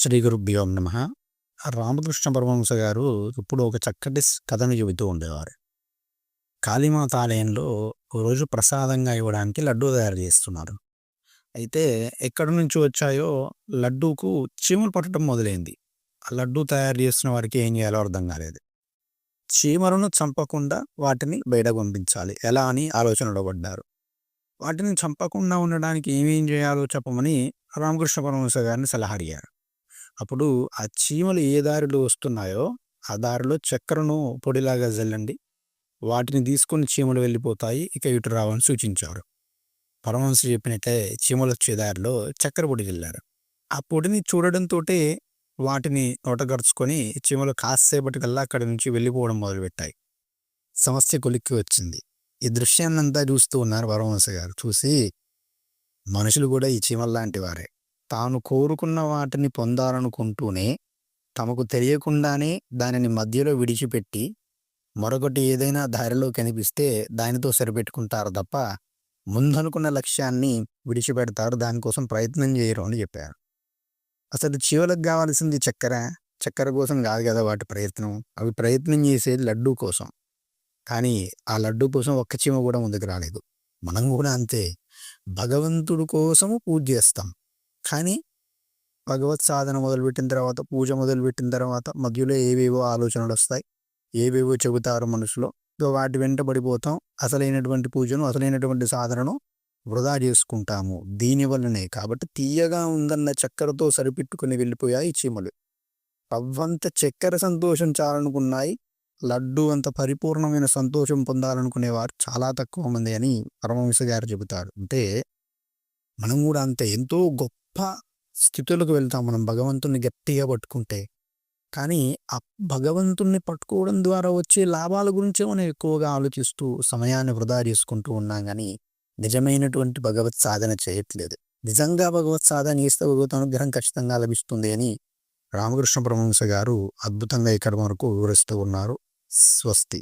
శ్రీ గురుభ్యో నమ. రామకృష్ణ పరమహంస గారు ఇప్పుడు ఒక చక్కటి కథను చెబుతూ ఉండేవారు. కాళీమాత ఆలయంలో రోజు ప్రసాదంగా ఇవ్వడానికి లడ్డూ తయారు చేస్తున్నారు. అయితే ఎక్కడి నుంచి వచ్చాయో లడ్డూకు చీమలు పట్టడం మొదలైంది. ఆ లడ్డూ తయారు చేస్తున్న వారికి ఏం చేయాలో అర్థం కాలేదు. చీమలను చంపకుండా వాటిని బయట పంపించాలి. ఎలా అని ఆలోచనలో పడ్డారు. వాటిని చంపకుండా ఉండడానికి ఏమేం చేయాలో చెప్పమని రామకృష్ణ పరమహంస గారిని సలహా అడిగారు. అప్పుడు ఆ చీమలు ఏ దారిలో వస్తున్నాయో ఆ దారిలో చక్కెరను పొడిలాగా జల్లండి. వాటిని తీసుకొని చీమలు వెళ్ళిపోతాయి. ఇక ఇటు రావని సూచించారు. పరమహంస చెప్పినట్టే చీమలు వచ్చే దారిలో చక్కెర పొడి వెళ్ళారు ఆ పొడిని చూడడంతో వాటిని నోటగరుచుకొని చీమలు కాసేపటికల్లా అక్కడి నుంచి వెళ్ళిపోవడం మొదలుపెట్టాయి. సమస్య కొలిక్కి వచ్చింది. ఈ దృశ్యాన్నంతా చూస్తూ ఉన్నారు పరమహంస గారు. చూసి మనుషులు కూడా ఈ చీమల లాంటి వారే. తాను కోరుకున్న వాటిని పొందాలనుకుంటూనే తమకు తెలియకుండానే దానిని మధ్యలో విడిచిపెట్టి మరొకటి ఏదైనా దారిలో కనిపిస్తే దానితో సరిపెట్టుకుంటారు తప్ప ముందనుకున్న లక్ష్యాన్ని విడిచిపెడతారు. దానికోసం ప్రయత్నం చేయరు అని చెప్పారు. అసలు చివలకు కావాల్సింది చక్కెర. చక్కెర కోసం కాదు కదా వాటి ప్రయత్నం. అవి ప్రయత్నం చేసేది లడ్డూ కోసం. కానీ ఆ లడ్డూ కోసం ఒక్క చీమ కూడా ముందుకు రాలేదు. మనం కూడా అంతే. భగవంతుడి కోసము పూజ చేస్తాం. కానీ భగవత్ సాధన మొదలుపెట్టిన తర్వాత పూజ మొదలుపెట్టిన తర్వాత మధ్యలో ఏవేవో ఆలోచనలు వస్తాయి. ఏవేవో చెబుతారు మనసులో సో వాటి వెంట పడిపోతాం. అసలైనటువంటి పూజను అసలైనటువంటి సాధనను వృధా చేసుకుంటాము. దీనివల్లనే కాబట్టి తీయగా ఉందన్న చక్కెరతో సరిపెట్టుకుని వెళ్ళిపోయాయి చీమలు. అవ్వంత చక్కెర సంతోషం చాలనుకున్నాయి. లడ్డు అంత పరిపూర్ణమైన సంతోషం పొందాలనుకునేవారు చాలా తక్కువ మంది అని పరమహంస గారు చెబుతారు. అంటే మనం కూడా అంత. ఎంతో గొప్ప గొప్ప స్థితులకు వెళ్తాం మనం భగవంతుని గట్టిగా పట్టుకుంటే. కానీ ఆ భగవంతుణ్ణి పట్టుకోవడం ద్వారా వచ్చే లాభాల గురించే మనం ఎక్కువగా ఆలోచిస్తూ సమయాన్ని వృధా చేసుకుంటూ ఉన్నాం కానీ నిజమైనటువంటి భగవత్ సాధన చేయట్లేదు. నిజంగా భగవత్ సాధన చేస్తే భగవత్ అనుగ్రహం ఖచ్చితంగా లభిస్తుంది అని రామకృష్ణ పరమహంస గారు అద్భుతంగా ఇక్కడ వరకు వివరిస్తూ ఉన్నారు. స్వస్తి.